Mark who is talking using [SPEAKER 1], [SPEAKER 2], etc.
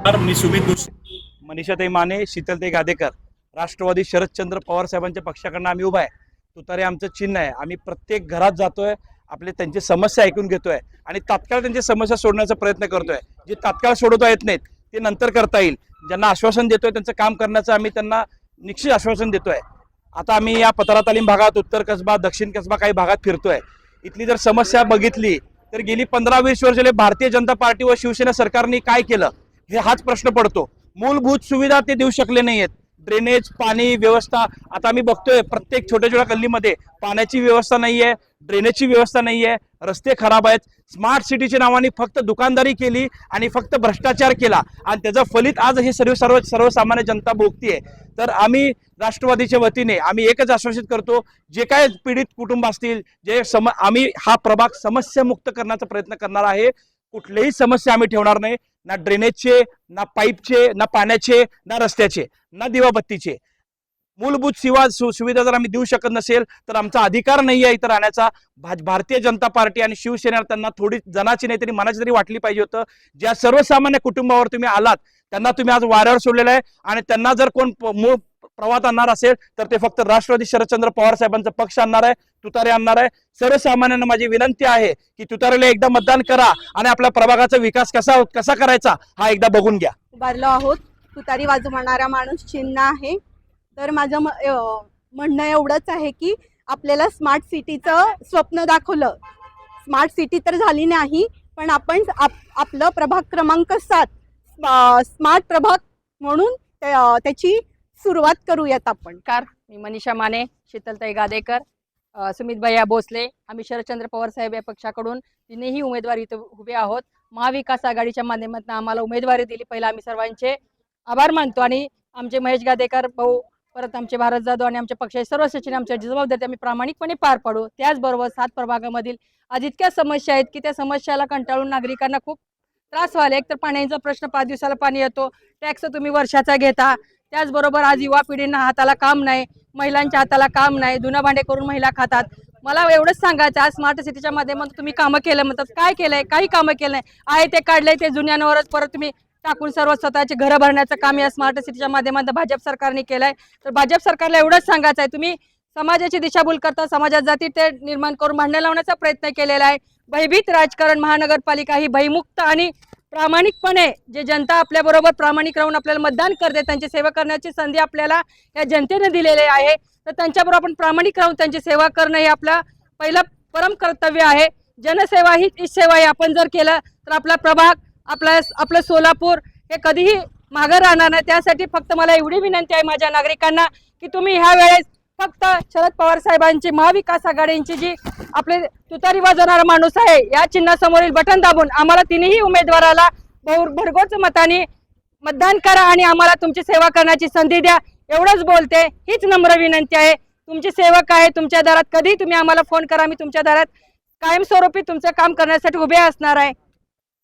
[SPEAKER 1] मी सुमित दुसरे मनीषाताई माने शीतलताई गादेकर. राष्ट्रवादी शरदचंद्र पवार साहेबांच्या पक्षाकडनं आम्ही उभा आहे. तुतारे आमचं चिन्ह आहे. आम्ही प्रत्येक घरात जातोय आपले त्यांची समस्या ऐकून घेतोय आणि तात्काळ त्यांची समस्या सोडण्याचा प्रयत्न करतोय. जे तात्काळ सोडवता येत नाहीत ते नंतर करता येईल. ज्यांना आश्वासन देतोय त्यांचं काम करण्याचं आम्ही त्यांना निश्चित आश्वासन देतोय. आता आम्ही या पतारा तालीम भागात उत्तर कसबा दक्षिण कसबा काही भागात फिरतोय. इथली जर समस्या बघितली तर गेली पंधरा वीस वर्ष भारतीय जनता पार्टी व शिवसेना सरकारने काय केलं? हे हाच प्रश्न पडतो. मूलभूत सुविधा ते देऊ शकले नाहीयेत. ड्रेनेज पाणी व्यवस्था आता आम्ही बघतोय प्रत्येक छोट्या छोट्या गल्लीमध्ये पाण्याची व्यवस्था नाहीये ड्रेनेजची व्यवस्था नाहीये रस्ते खराब आहेत. स्मार्ट सिटीच्या नावाने फक्त दुकानदारी केली आणि फक्त भ्रष्टाचार केला. आणि त्याचं फलित आज हे सर्व सर्व सर्वसामान्य जनता भोगतीये. तर आम्ही राष्ट्रवादीच्या वतीने आम्ही एकच आश्वासित करतो जे काय पीडित कुटुंब असतील जे सम आम्ही हा प्रभाग समस्यामुक्त करण्याचा प्रयत्न करणार आहे. कुठलीही समस्या आम्ही ठेवणार नाही. ना ड्रेनेजचे ना पाईपचे ना पाण्याचे ना रस्त्याचे ना दिवाबत्तीचे. मूलभूत सेवा सु- सुविधा जर आम्ही देऊ शकत नसेल तर आमचा अधिकार नाही आहे इथं राहण्याचा. भाज- भारतीय जनता पार्टी आणि शिवसेना त्यांना थोडी जनाची नाही तरी मनाची तरी वाटली पाहिजे होतं. ज्या सर्वसामान्य कुटुंबावर तुम्ही आलात त्यांना तुम्ही आज वाऱ्यावर सोडलेलं आहे. आणि त्यांना जर कोण मूळ प्रवाहात आणणार असेल तर ते फक्त राष्ट्रवादी शरदचंद्र पवार साहेबांचा पक्ष आणणार आहे तुतारे आणणार आहे. सर्वसामान्यांना माझी विनंती आहे की तुतारेला एकदा मतदान करा आणि आपल्या प्रभागाचा विकास कसा कसा करायचा हा एकदा बघून घ्या.
[SPEAKER 2] उभारलो आहोत. तुतारी वाजवणारा माणूस चिन्ह आहे. तर माझं म्हणणं एवढंच आहे की आपल्याला स्मार्ट सिटीचं स्वप्न दाखवलं. स्मार्ट सिटी तर झाली नाही पण आपण आप आपलं प्रभाग क्रमांक सात स्मा- स्मार्ट प्रभाग म्हणून त्या- त्याची सुरुवात करूयात आपण.
[SPEAKER 3] कार मी मनीषा माने शीतलताई गादेकर अ, सुमित भैया भोसले. आम्ही शरदचंद्र पवार साहेब या पक्षाकडून तिनेही उमेदवारी इथं उभे आहोत. महाविकास आघाडीच्या माध्यमातून आम्हाला उमेदवारी दिली पहिला आम्ही सर्वांचे आभार मानतो. आणि आमचे महेश गादेकर भाऊ परत आमचे भारत जाधव आणि आमच्या पक्षाचे सर्व सचिन आमच्या जबाबदारी आम्ही प्रामाणिकपणे पार पाडू. त्याचबरोबर सात प्रभागामधील आज इतक्या समस्या आहेत की त्या समस्याला कंटाळून नागरिकांना खूप त्रास व्हायला. एक तर पाण्याचा प्रश्न पाच दिवसाला पाणी येतो. टॅक्स तुम्ही वर्षाचा घेता. त्याचबरोबर आज युवा पिढींना हाताला काम नाही महिलांच्या हाताला काम नाही धुणं भांडे करून महिला खातात. मला एवढंच सांगायचं आज स्मार्ट सिटीच्या माध्यमातून तुम्ही कामं केलं म्हणतात. काय केलंय? काही कामं केलं नाही. आहे ते काढलंय ते जुन्यांवरच परत तुम्ही टाकून सर्व स्वतःचे घरं भरण्याचं काम या स्मार्ट सिटीच्या माध्यमातून भाजप सरकारने केलंय. तर भाजप सरकारला एवढंच सांगायचं आहे तुम्ही समाजाची दिशाभूल करता समाजात जाती ते निर्माण करून भांडण लावण्याचा प्रयत्न केलेला आहे. भयभीत राजकारण महानगरपालिका ही भयमुक्त आणि प्रामाणिकपणे जे जनता आपल्याबरोबर प्रामाणिक राहून आपल्याला मतदान करते त्यांची सेवा करण्याची संधी आपल्याला या जनतेने दिलेली आहे. तर त्यांच्याबरोबर आपण प्रामाणिक राहून त्यांची सेवा करणं हे आपलं पहिलं परम कर्तव्य आहे. जनसेवा ही तीच सेवा आहे. आपण जर केलं तर आपला प्रभाग आपला आपलं सोलापूर हे कधीही मागं राहणार नाही. त्यासाठी फक्त मला एवढी विनंती आहे माझ्या नागरिकांना की तुम्ही ह्या वेळेस फक्त शरद पवार साहेबांची महाविकास आघाडींची जी आपले तुतारी वाजवणारा माणूस आहे. या चिन्हासमोरील बटन दाबून आम्हाला तिन्ही उमेदवाराला बहु भरघोस मताने मतदान करा आणि आम्हाला तुमची सेवा करण्याची संधी द्या. एवढंच बोलते. हीच नम्र विनंती आहे. तुमचे सेवक आहे. तुमच्या दारात कधी तुम्ही आम्हाला फोन करा. मी तुमच्या दारात कायमस्वरूपी तुमचं काम करण्यासाठी उभे असणार आहे.